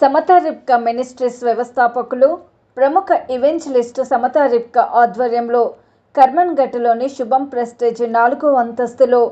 Samata రిప్కా ministries వ్యవస్థాపకులు ప్రముఖ ఈవెంచలిస్ట్ సమత రిప్కా ఆధ్వర్యంలో కర్మన్ఘట్లోని శుభం ప్రెస్టేజ్ నాలుగో అంతస్తులో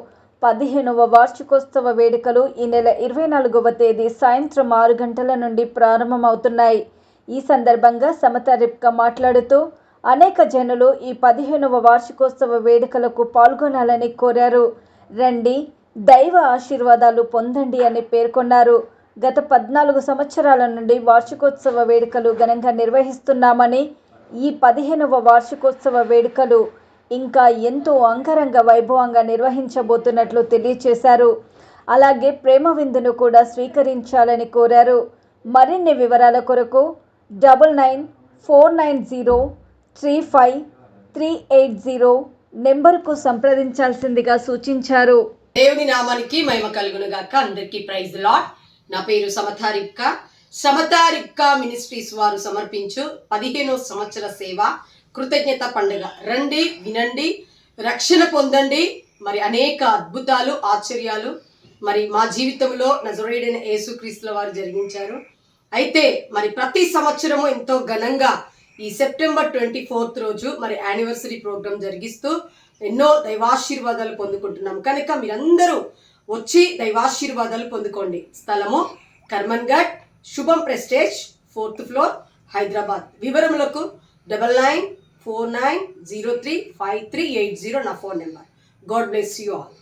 పదిహేనవ వార్షికోత్సవ వేడుకలు ఈ నెల ఇరవై నాలుగవ తేదీ సాయంత్రం ఆరు గంటల నుండి ప్రారంభమవుతున్నాయి. ఈ సందర్భంగా సమత రిప్కా మాట్లాడుతూ అనేక జనులు ఈ పదిహేనవ వార్షికోత్సవ వేడుకలకు పాల్గొనాలని కోరారు. రండి దైవ ఆశీర్వాదాలు పొందండి అని పేర్కొన్నారు. గత పద్నాలుగు సంవత్సరాల నుండి వార్షికోత్సవ వేడుకలు ఘనంగా నిర్వహిస్తున్నామని ఈ పదిహేనవ వార్షికోత్సవ వేడుకలు ఇంకా ఎంతో అంగరంగ వైభవంగా నిర్వహించబోతున్నట్లు తెలియచేశారు. అలాగే ప్రేమ విందును కూడా స్వీకరించాలని కోరారు. మరిన్ని వివరాల కొరకు double nine four nine zero three five three eight zero నెంబర్కు సంప్రదించాల్సిందిగా సూచించారు. దేవుని నామానికి మహిమ కలుగును గాక. అందరికీ ప్రైజ్ లాట్ నా పేరు సమతారిక్క. సమతారిక్క మినిస్ట్రీస్ వారు సమర్పించు పదిహేనో సంవత్సర సేవ కృతజ్ఞత పండుగ. రండి వినండి రక్షణ పొందండి. మరి అనేక అద్భుతాలు ఆశ్చర్యాలు మరి మా జీవితంలో నజరేడైన యేసుక్రీస్తుల వారు జరిగించారు. అయితే మరి ప్రతి సంవత్సరము ఎంతో ఘనంగా ఈ సెప్టెంబర్ ట్వంటీ ఫోర్త్ రోజు మరి యానివర్సరీ ప్రోగ్రాం జరిగిస్తూ ఎన్నో దైవాశీర్వాదాలు పొందుకుంటున్నాం. కనుక మీరందరూ వచ్చి దైవాశీర్వాదాలు పొందుకోండి. స్థలము Karmanghat Shubham prestige fourth floor Hyderabad. వివరములకు double nine four nine zero three five three eight zero నా phone number. God bless you all.